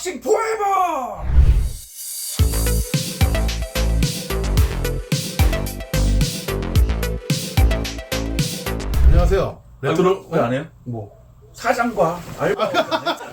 언박싱 포에버! 안녕하세요. 레트로 왜 안 해요? 뭐? 사장과 알바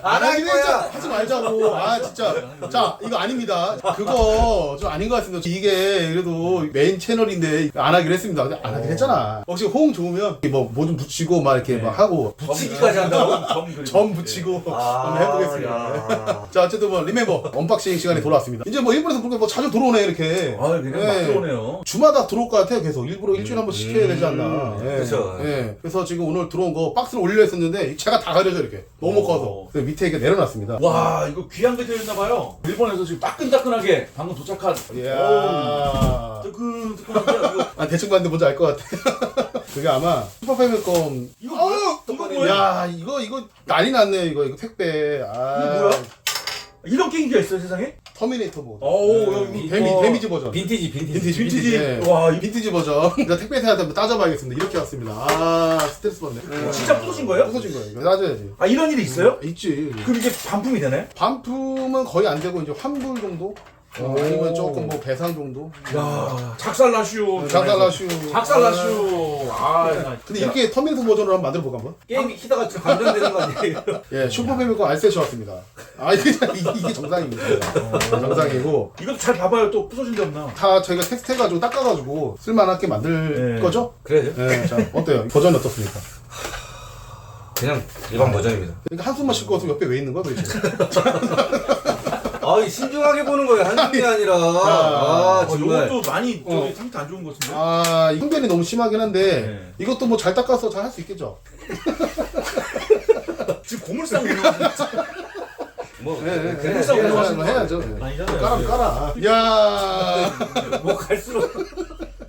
안 하긴 했잖아. 하지 말자고. 아 진짜. 자 이거 아닙니다. 그거 좀 아닌 것 같습니다. 이게 그래도 메인 채널인데 안 하기로 했습니다. 근데 안 하기로 했잖아. 혹시 호응 좋으면 뭐 뭐 좀 붙이고 막 이렇게 막 하고 붙이기까지 한다고? 점 그리고. 점 붙이고 한번 해보겠습니다. 야. 자 어쨌든 뭐 리멤버 언박싱 시간이 돌아왔습니다. 이제 뭐 일본에서 보니까 뭐 자주 들어오네 이렇게. 아 그냥 막 네. 들어오네요. 주마다 들어올 것 같아요. 계속 일부러 일주일에 한 번씩 시켜야 되지 않나. 예. 그쵸. 예. 그래서 지금 오늘 들어온 거 박스를 올려 했었는데 제가 다 가려져 이렇게 너무 오. 커서 그래서 밑에 이렇게 내려놨습니다. 와 이거 귀한 게 들렸나봐요. 일본에서 지금 따끈따끈하게 방금 도착한. 이야. 뜨끈뜨끈한데 이거 아 대충 봤는데 뭔지 알 것 같아. 그게 아마 슈퍼패밀컴. 이거 뭐야? 이거 뭐야? 야 이거 이거 난리 났네 이거 이거 택배. 아. 이게 뭐야? 이런 게임기가 있어요 세상에? 터미네이터 모드. 오, 네. 여기 데미 어. 데미지 버전. 빈티지 빈티지 빈티지 빈티지. 빈티지. 와, 이- 빈티지 버전. 나 택배사한테 한번 따져봐야겠습니다. 이렇게 왔습니다. 아 스트레스 받네. 어, 진짜 부서진 거예요? 부서진 거예요. 이거 따져야지. 아 이런 일이 있어요? 있지. 그럼 이게 반품이 되네? 반품은 거의 안 되고 이제 환불 정도? 어, 오. 아니면 조금 뭐 배상 정도? 야 작살나슈. 작살나슈. 작살나슈. 아, 나 근데 이렇게 터미네이터 버전으로 한번 만들어 볼까 한번? 게임이 키다가 좀 감전되는 거 아니에요? 예, 슈퍼패밀컴 알셋이 왔습니다. 아 이게 이게, 이게 정상입니다. 어, 정상이고 이것도 잘 봐봐요. 또 부서진 데 없나? 다 저희가 테스트 해가지고 닦아가지고 쓸만하게 만들 네. 거죠? 그래요? 예, 자 어때요? 버전 어떻습니까? 그냥 일반 버전입니다. 그러니까 한숨만 쉴거 없으면 옆에 왜 있는 거야 도대체? 아, 이 신중하게 보는 거예요. 한숨이 아니라. 아, 어, 정말. 이것도 많이 어. 저기 상태 안 좋은 것 같은데? 아 흥변이 너무 심하긴 한데 네. 이것도 뭐 잘 닦아서 잘 할 수 있겠죠? 지금 고물상 거 뭐, 예, 예, 그래. 하시는 거 해야죠. 예. 아니잖아요. 깔아 깔아. 야 뭐 갈수록.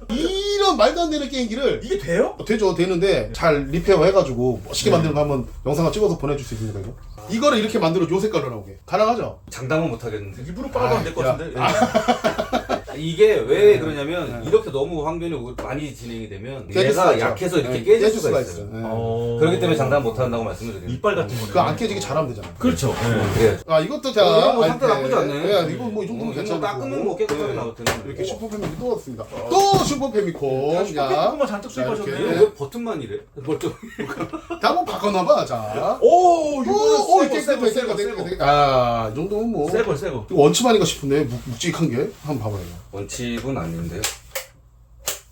이 런 말도 안 되는 게임기를 이게 돼요? 되죠 되는데 잘 리페어 해가지고 멋있게 만드는 거 한번 영상을 찍어서 보내줄 수 있습니다 이거 이거를 이렇게 만들어 요 색깔로 나오게 가능하죠? 장담은 못 하겠는데. 일부러 빨아도 안될 것 야. 같은데? 이게 왜 그러냐면, 이렇게 너무 황변이 많이 진행이 되면, 깨질 수가 얘가 있죠. 약해서 이렇게 네, 깨질 수가 있어요. 예. 어... 그렇기 때문에 장담 못 한다고 말씀을 드려요. 이빨 같은 거네. 그거 안 깨지게 잘하면 되잖아 그렇죠. 네. 그래요. 아 이것도 자 어, 이거 뭐 상태 아니, 나쁘지 않네. 야, 이거 뭐 이 정도면 어, 괜찮고 이거 닦으면 뭐 깨끗하게 네. 나올 텐데. 이렇게 슈퍼패밀리 또 왔습니다 또 슈퍼 패미콘 슈퍼패미콘만 잔뜩 자, 수입하셨네. 이렇게. 왜 버튼만 이래? 버튼. 다 한번 바꿔놔봐 자 오, 오, 이거 오, 새거, 이렇게 새거, 돼, 새거, 돼, 새거. 돼, 돼. 아, 이 정도면 뭐. 새거, 새거. 이거 원칩 아닌가 싶은데, 묵, 묵직한 게. 한번 봐봐요. 원칩은 아닌데요.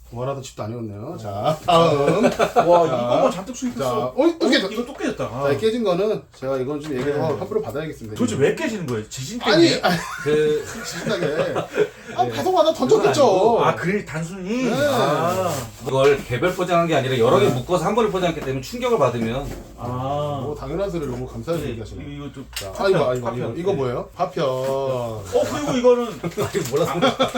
원하던 칩도 아니었네요. 자, 다음. 와, 이거만 잔뜩 자, 수입했어. 어, 또 깨졌. 이거 또 깨졌다. 아. 자, 이 깨진 거는 제가 이건 좀 얘기해서 네. 함부로 받아야겠습니다. 도대체 왜 깨지는 거예요? 지진 아니, 때문에? 아니, 그, 신나게. 아, 가서 하나 던졌겠죠. 그건 아, 그래 단순히. 네. 아, 그걸 개별 포장한 게 아니라 여러 개 묶어서 한 번에 포장했기 때문에 충격을 받으면 아. 뭐, 당연한 소리를 너무 감사하게 네, 얘기하시네. 이거 좀. 자, 아, 이거, 아, 이거, 파편. 이거, 이거 뭐예요? 파편. 어, 그리고 이거는 아니 몰라서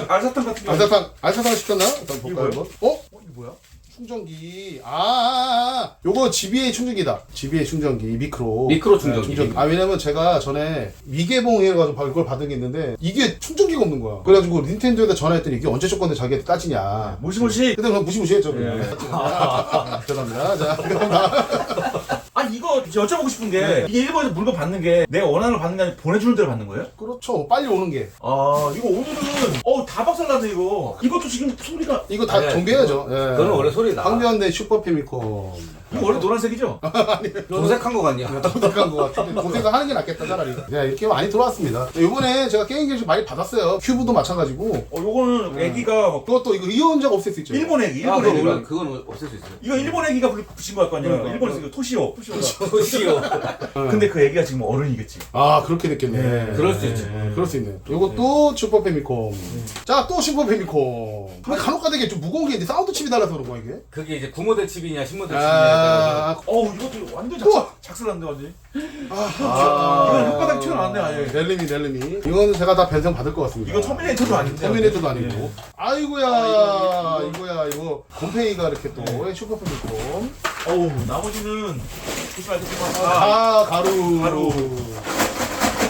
알사탕 같은 거. 알사탕, 알사탕 시켰나? 일단 볼까요? 이거? 어? 어, 이거 뭐야? 충전기. 아, 아, 아, 아. 요거 GBA 충전기다. GBA 충전기, 미크로. 미크로 충전기. 네, 아, 왜냐면 제가 전에 미개봉해가지고 이걸 받은 게 있는데, 이게 충전기가 없는 거야. 그래가지고 닌텐도에다 전화했더니 이게 언제 조건데 자기한테 따지냐. 무시무시. 근데 그냥 무시무시했죠. 예. 그냥. 죄송합니다. 자, 그럼 나. 아, 이거 여쭤보고 싶은 게 이게 일본에서 물건 받는 게 내가 원하는 걸 받는 게 아니라 보내주는 대로 받는 거예요? 그렇죠. 빨리 오는 게. 아, 이거 오늘은 어, 다 박살났네 이거. 이것도 지금 소리가 이거 다 아니, 정비해야죠. 예. 그거는 원래 소리 나. 황변대 슈퍼패미컴. 이거 원래 노란색이죠? 도색한 거 같냐? 도색한 것 같은데 도색을 하는 게 낫겠다 차라리. 네, 이렇게 많이 들어왔습니다. 이번에 제가 게임기를 좀 많이 받았어요. 큐브도 마찬가지고. 어, 요거는 애기가 그것도 이거 이혼자가 없앨 수 있죠. 일본 애기, 아, 일본 그건, 애기. 원래 그건 없앨 수 있어요. 이거 일본 애기가 불- 붙인 거 아니야? 그러니까. 일본에서 이거 토시오. 토시오가. 도시요. 근데 그 애기가 지금 어른이겠지. 아 그렇게 됐겠네. 네. 그럴 수 있지. 네, 그럴 수 있네. 요것도 슈퍼 패미콤. 자 또 슈퍼 패미콤. 근데 간혹 가다게 좀 무거운 게 있는데 사운드 칩이 달라서 그런 거야 이게? 그게 이제 9모델 칩이냐 10모델 칩이냐. 아, 어우, 이것도 완전 우와! 작, 작살났네, 완전. 아, 이건 혓바닥 튀어나왔네, 아예. 넬림이 넬림이. 이거는 제가 다 변성 받을 것 같습니다. 이건 터미네이터도 아닌데. 터미네이터도 아니고. 예. 아이고야, 이거야 이거 곰팽이가 이렇게 또 슈퍼 패미콤. 어우, 나머지는 조심하겠지만. 아, 아 가루. 가루.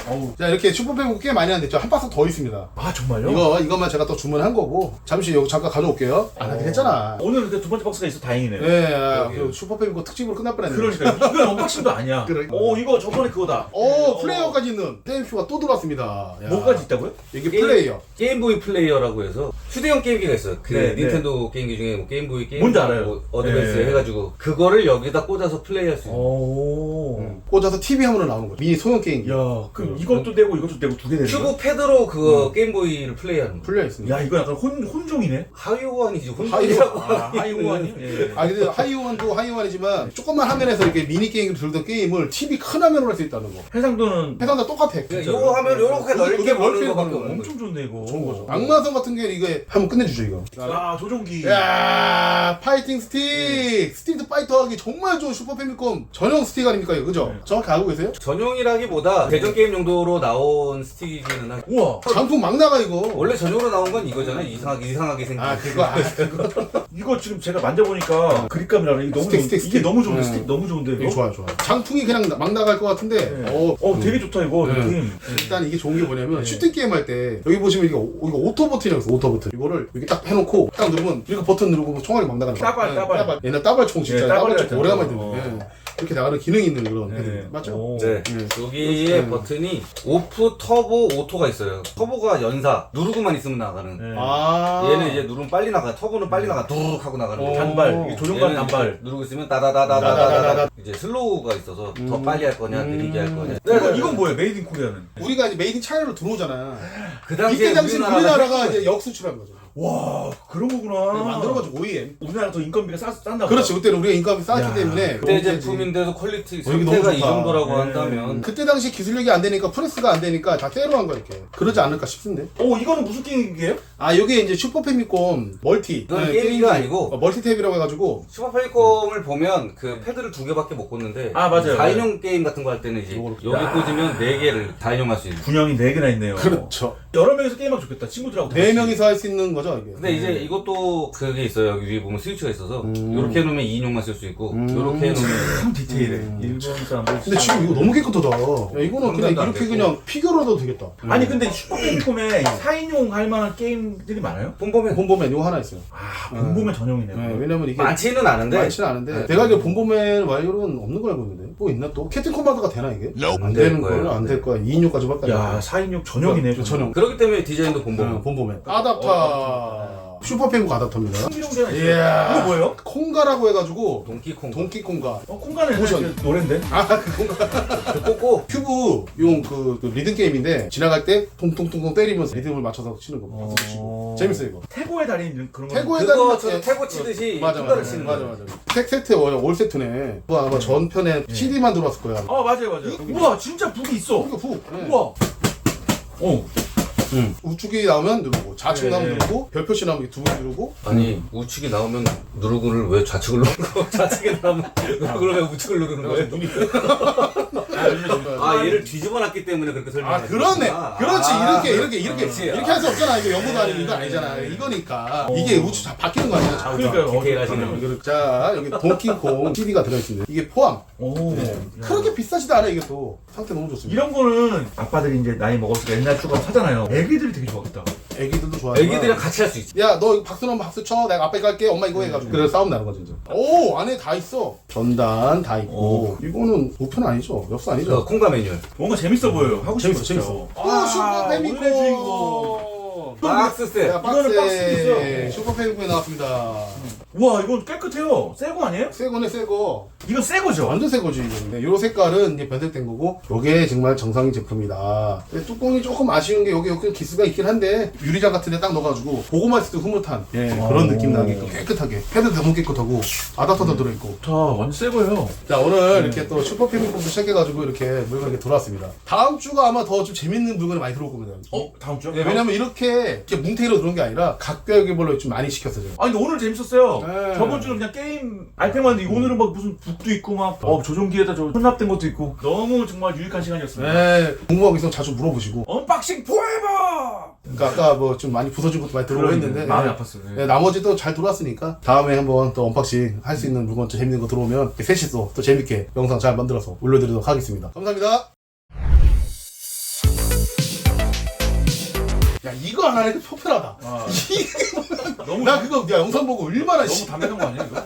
어우. 자 이렇게 슈퍼패밀리 꽤 많이 하는데 한 박스 더 있습니다. 아 정말요? 이거 이것만 제가 또 주문한 거고 잠시 여기 잠깐 가져올게요. 안 하긴 했잖아. 오늘 근데 두 번째 박스가 있어 다행이네. 네, 아, 여기요. 그 슈퍼패밀리 특집으로 끝날 뻔했네. 그러니까 이건 언박싱도 아니야. 그러니까. 오 이거 저번에 그거다. 오 플레이어까지 있는 게임쇼가 또 들어왔습니다. 야. 뭐까지 있다고요? 이게 게임- 플레이어. 게임보이 플레이어라고 해서 휴대용 게임기가 있어요. 그 네, 닌텐도 게임기 중에 뭐 게임보이 게임 뭔지 알아요. 뭐 어드밴스 네. 해가지고 그거를 여기다 꽂아서 플레이할 수 있는. 오. 음. 꽂아서 TV 화면으로 나오는 거죠. 미니 소형 게임기. 야 그럼 이것도 되고 이것도 되고 두 개 되는 거야? 큐브 패드로 그거 게임보이를 플레이하는 거. 풀려 있습니다. 야 이거 약간 혼 혼종이네. 하이오원이지 하이오원. 혼종이라고. 아 하이오아니? 예. 아 근데 하이오원도 하이오원이지만 조그만 화면에서 이렇게 미니 게임을 들던 게임을 TV 큰 화면으로 할 수 있다는 거. 해상도는 해상도 똑같아. 요 하면 요렇게 넓게 이렇게 보는 넓게 거밖에 보는 없는 엄청 좋네 이거. 좋은 거죠. 악마성 같은 게 이게 한번 끝내주죠 이거. 아 조종기. 야 파이팅 스틱 스트리트 파이터 하기 정말 좋은 슈퍼 패미컴 전용 스틱 아닙니까 이거 그죠? 네. 정확히 알고 계세요? 전용이라기보다 대전 게임 용도 로 나온 스틱이기는 한. 우와. 장품 막 나가 이거. 원래 전용으로 나온 건 이거잖아요. 이상하게 이상하게 생긴. 아 그거 아 그거 이거 지금 제가 만져보니까 그립감이라 이게 너무 스틱, 좋은, 스틱, 이게 스틱. 너무 좋은데 음. 스틱 너무 좋은데 이거. 이거 좋아 좋아. 장풍이 그냥 나- 막 나갈 것 같은데. 네. 어, 어 되게 좋다 이거 네. 느낌. 일단 이게 좋은 게 뭐냐면 네. 슈팅 게임 할 때 여기 보시면 이게 오- 이거 오토 버튼이라고 있어 오토 버튼 이거를 여기 딱 해놓고 딱 누르면 이거 버튼 누르고 뭐 총알이 막 나가는 거야 따발, 네, 따발. 옛날 따발총 진짜 네, 따발총. 오래간만에 듣는 어. 네. 이렇게 나가는 기능이 있는 그런 네. 헤드 맞죠? 오. 네. 네. 여기에 음. 버튼이 오프, 터보, 오토가 있어요. 터보가 연사, 누르고만 있으면 나가는. 네. 아 얘는 이제 누르면 빨리 나가. 터보는 빨리 나가. 둑 하고 나가는. 어. 거. 단발. 이게 조종관 얘는 단발. 누르고 있으면 따다다다다다다. 따다다다다. 이제 슬로우가 있어서 더 음. 빨리 할 거냐, 음. 느리게 할 거냐. 이건 이건 뭐예요? 메이드 인 코리아는. 우리가 이제 메이드 인 차이나로 들어오잖아 그 당시에 이때 당시 우리나라가 이제 역수출한 거죠 와 그런 거구나. 만들어가지고 OEM 우리나라 더 인건비가 싸 싼다. 그렇지 그때는 우리가 인건비 야, 때문에 그때 그때지. 제품인데도 퀄리티 어, 이게 너무 상태가 이 좋다. 정도라고 네. 한다면 그때 당시 기술력이 안 되니까 프레스가 안 되니까 다 때로 한 거야 이렇게 그러지 않을까 싶은데 오 이거는 무슨 게임이에요? 아 요게 이제 슈퍼 패미콤 멀티 이건 네, 게임기. 아니고 어, 멀티탭이라고 해가지고 슈퍼 펠콤을 보면 그 패드를 두 개밖에 못 꽂는데 아, 맞아요. 4인용 게임 같은 거 할 때는 이제 요거로- 여기 야. 꽂으면 4개를 4인용 할 수 있는 분양이 4개나 있네요. 그렇죠 여러 명이서 게임하면 좋겠다. 친구들하고. 다 네 같이. 명이서 할 수 있는 거죠 이게 근데 이제 이것도 그게 있어요. 여기 위에 보면 스위치가 있어서 음. 이렇게 해놓으면 2인용만 쓸 수 있고 음. 이렇게 해놓으면 참 디테일해. 음. 일본 사람들. 근데 지금 이거 너무 깨끗하다 야, 이거는 그냥 안 이렇게 됐고. 그냥 피규어로 도 되겠다 아니 근데 슈퍼패미콤에 4인용 할 만한 게임들이 많아요? 본보면 본보맨 이거 하나 있어요 아 본보면 전용이네요. 네, 왜냐면 이게 많지는 않은데 많지는 않은데 네. 내가 알기로 본보맨 와이어는 없는 걸 알고 있는데 뭐 있나? 또? 캡틴 코마드가 되나 이게? 안안될 되는 거예요. 거야 안될 거야. 2인용까지 밖에 야 4인용 전용이네. 저 전용. 그렇기 때문에 디자인도 본보면. 어, 본보맨 아답터 아답터입니다 신기룡제가 있어요. 이야. 이거 뭐예요? 콩가라고 해가지고 동키콩 동키콩가 어 콩가는 모션. 사실 노랜데. 아그 콩가 그 꽂고 큐브 용 그 그 리듬 게임인데 지나갈 때 통통통통 때리면서 리듬을 맞춰서 치는 거 어. 어... 재밌어요 이거 태고의 달인 이런 그런 거. 태고의 그거 달인 저 같은- 태고 치듯이 맞아 콩가를 맞아 치는 맞아 거예요. 맞아 색 세트 월, 올 세트네 그거 아마 전편에 CD만 들어왔을 거야 아 맞아요 맞아요. 우와 진짜 북이 있어. 후 네. 우와. 어. 응. 우측이 나오면 누르고 좌측 네. 나오면 누르고 별표시 나오면 두 번 누르고 아니 우측이 나오면 누르고를 왜 좌측을 누르는 거? 좌측에 나오면 누르고를 왜 우측을 누르는 거예요? 눈이 아 얘를 뒤집어놨기 때문에 그렇게 설명해 아 그러네 그렇지 이렇게 이렇게 이렇게 그렇지. 이렇게 할 수 없잖아 이거 연구도 아니고 이거 아니잖아 이거니까 이게 우측 다 바뀌는 거 아니야 좌우가 그러니까요. 어. 자 여기 동킹콩 CD가 들어있습니다 이게 포함 오. 네. 야. 그렇게 비싸지도 않아 이게 또 상태 너무 좋습니다 이런 거는 아빠들이 이제 나이 먹었으니까 옛날 추가 하잖아요. 애기들이 되게 좋아하겠다. 애기들도 좋아해 애기들이랑 같이 할 수 있지. 야너 이거 박수 넣으면 박수 쳐. 내가 이거 할게. 엄마 이거 해가지고. 그래서 싸움 나는 거지 이제. 오 안에 다 있어. 전단 다 있고. 이거는 우편 아니죠? 엽서 그 아니죠? 콩가 매뉴얼 뭔가 재밌어 보여요. 하고 재밌어 싶어. 재밌어. 아, 오 슈퍼 오늘의 주인공. 패미코 박스. 셋 야 이거는 박스도 박스에 있어. 슈퍼 패미코에 나왔습니다 우와 이건 깨끗해요. 새 거 아니에요? 새 거네 새 거 이건 새 거죠? 완전 새 거지 이거 요 색깔은 이제 변색된 거고 요게 정말 정상인 제품이다 근데 뚜껑이 조금 아쉬운 게 여기 여기 기스가 있긴 한데 유리장 같은 데 딱 넣어가지고 보고만 있을 때 흐뭇한 예, 그런 오. 느낌 나게끔 깨끗하게 패드도 너무 깨끗하고 아답터도 들어있고 자 완전 새 거예요. 자 오늘 이렇게 또 슈퍼 패미콤도 시작해가지고 이렇게 물건이 이렇게 돌아왔습니다 다음 주가 아마 더 좀 재밌는 물건이 많이 들어올 겁니다 어 다음 주요? 예, 왜냐면 이렇게, 이렇게 뭉태기로 들어온 게 아니라 각별별로 좀 많이 시켰어요 제가. 아 근데 오늘 재밌었어요. 네. 저번 주는 그냥 게임 아이템만 했는데 오늘은 막 무슨 북도 있고 막 어, 조종기에다 저 혼납된 것도 있고 너무 정말 유익한 시간이었습니다. 네, 궁금한 게 있으면 자주 물어보시고 언박싱 포에버! 그러니까 아까 뭐 좀 많이 부서진 것도 많이 들어오고 했는데 마음이 예. 아팠어요. 네, 나머지 도 잘 돌아왔으니까 다음에 한번 또 언박싱 할 수 있는 물건 좀 재밌는 거 들어오면 셋이서 또 재밌게 영상 잘 만들어서 올려드리도록 하겠습니다. 감사합니다. 이거 안 하니까 속편하다. 아, 이게 너무 나 그거 야 영상 보고 얼마나 너무 씨. 담백한 거 아니야 이거?